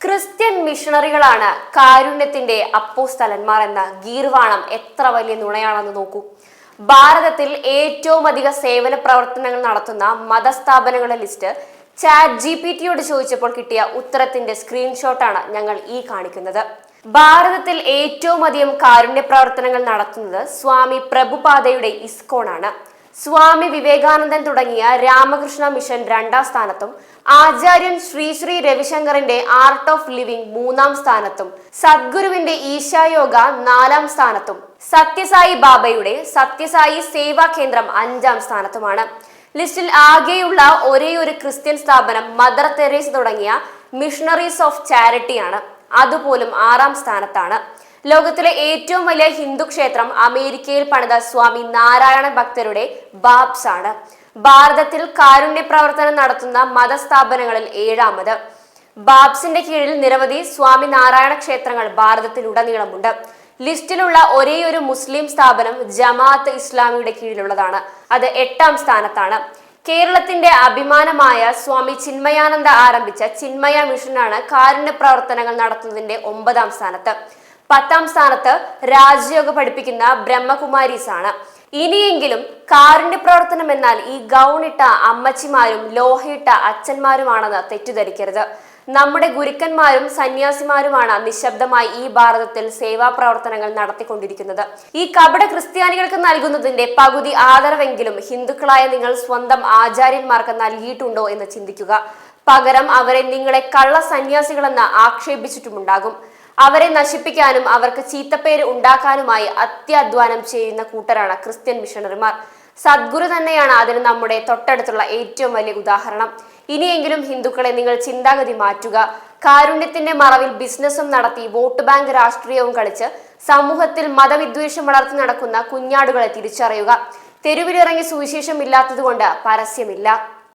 Christian മിഷണറികളാണ് കാരുണ്യത്തിന്റെ അപ്പോസ്തലന്മാർ എന്ന ഗീർവാണം എത്ര വലിയ നുണയാണെന്ന് നോക്കൂ. ഭാരതത്തിൽ ഏറ്റവും അധിക സേവന പ്രവർത്തനങ്ങൾ നടത്തുന്ന മതസ്ഥാപനങ്ങളുടെ ലിസ്റ്റ് ചാറ്റ് ജി പി ടിയോട് ചോദിച്ചപ്പോൾ കിട്ടിയ ഉത്തരത്തിന്റെ സ്ക്രീൻഷോട്ടാണ് ഞങ്ങൾ ഈ കാണിക്കുന്നത്. ഭാരതത്തിൽ ഏറ്റവും അധികം കാരുണ്യ പ്രവർത്തനങ്ങൾ നടത്തുന്നത് സ്വാമി പ്രഭുപാദയുടെ ഇസ്കോൺ ആണ് സ്വാമി വിവേകാനന്ദൻ തുടങ്ങിയ രാമകൃഷ്ണ മിഷൻ രണ്ടാം സ്ഥാനത്തും ആചാര്യൻ ശ്രീ ശ്രീ രവിശങ്കറിന്റെ ആർട്ട് ഓഫ് ലിവിംഗ് മൂന്നാം സ്ഥാനത്തും സദ്ഗുരുവിന്റെ ഈശായോഗ നാലാം സ്ഥാനത്തും സത്യസായി ബാബയുടെ സത്യസായി സേവാ കേന്ദ്രം അഞ്ചാം സ്ഥാനത്തുമാണ്. ലിസ്റ്റിൽ ആകെയുള്ള ഒരേ ഒരു ക്രിസ്ത്യൻ സ്ഥാപനം മദർ തെരേസ് തുടങ്ങിയ മിഷണറീസ് ഓഫ് ചാരിറ്റിയാണ് അതുപോലും ആറാം സ്ഥാനത്താണ്. ലോകത്തിലെ ഏറ്റവും വലിയ ഹിന്ദു ക്ഷേത്രം അമേരിക്കയിൽ പണിത സ്വാമി നാരായണ ഭക്തരുടെ ബാബ്സ് ആണ് ഭാരതത്തിൽ കാരുണ്യ പ്രവർത്തനം നടത്തുന്ന മതസ്ഥാപനങ്ങളിൽ ഏഴാമത്. ബാബ്സിന്റെ കീഴിൽ നിരവധി സ്വാമി നാരായണ ക്ഷേത്രങ്ങൾ ഭാരതത്തിലുടനീളമുണ്ട്. ലിസ്റ്റിലുള്ള ഒരേ ഒരു മുസ്ലിം സ്ഥാപനം ജമാഅത്ത് ഇസ്ലാമിയുടെ കീഴിലുള്ളതാണ്. അത് എട്ടാം സ്ഥാനത്താണ്. കേരളത്തിന്റെ അഭിമാനമായ സ്വാമി ചിന്മയാനന്ദ ആരംഭിച്ച ചിന്മയ മിഷനാണ് കാരുണ്യ പ്രവർത്തനങ്ങൾ നടത്തുന്നതിന്റെ ഒമ്പതാം സ്ഥാനത്ത്. പത്താം സ്ഥാനത്ത് രാജയോഗ പഠിപ്പിക്കുന്ന ബ്രഹ്മകുമാരീസ് ആണ് ഇനിയെങ്കിലും കാറിന്റെ പ്രവർത്തനം എന്നാൽ ഈ ഗൗണിട്ട അമ്മച്ചിമാരും ലോഹയിട്ട അച്ഛന്മാരുമാണെന്ന് തെറ്റിദ്ധരിക്കരുത്. നമ്മുടെ ഗുരുക്കന്മാരും സന്യാസിമാരുമാണ് നിശബ്ദമായി ഈ ഭാരതത്തിൽ സേവാ പ്രവർത്തനങ്ങൾ നടത്തിക്കൊണ്ടിരിക്കുന്നത്. ഈ കപട ക്രിസ്ത്യാനികൾക്ക് നൽകുന്നതിന്റെ പകുതി ആദരവെങ്കിലും ഹിന്ദുക്കളായ നിങ്ങൾ സ്വന്തം ആചാര്യന്മാർക്ക് നൽകിയിട്ടുണ്ടോ എന്ന് ചിന്തിക്കുക. പകരം അവരെ നിങ്ങളെ കള്ള സന്യാസികളെന്ന് ആക്ഷേപിച്ചിട്ടുമുണ്ടാകും. അവരെ നശിപ്പിക്കാനും അവർക്ക് ചീത്തപ്പേര് ഉണ്ടാക്കാനുമായി അത്യാധ്വാനം ചെയ്യുന്ന കൂട്ടരാണ് ക്രിസ്ത്യൻ മിഷണറിമാർ. സദ്ഗുരു തന്നെയാണ് അതിന് നമ്മുടെ തൊട്ടടുത്തുള്ള ഏറ്റവും വലിയ ഉദാഹരണം. ഇനിയെങ്കിലും ഹിന്ദുക്കളെ നിങ്ങൾ ചിന്താഗതി മാറ്റുക. കാരുണ്യത്തിന്റെ മറവിൽ ബിസിനസ്സും നടത്തി വോട്ട് ബാങ്ക് രാഷ്ട്രീയവും കളിച്ച് സമൂഹത്തിൽ മതവിദ്വേഷം വളർത്തി നടക്കുന്ന കുഞ്ഞാടുകളെ തിരിച്ചറിയുക. തെരുവിലിറങ്ങി സുവിശേഷം ഇല്ലാത്തതുകൊണ്ട് പരസ്യമില്ല.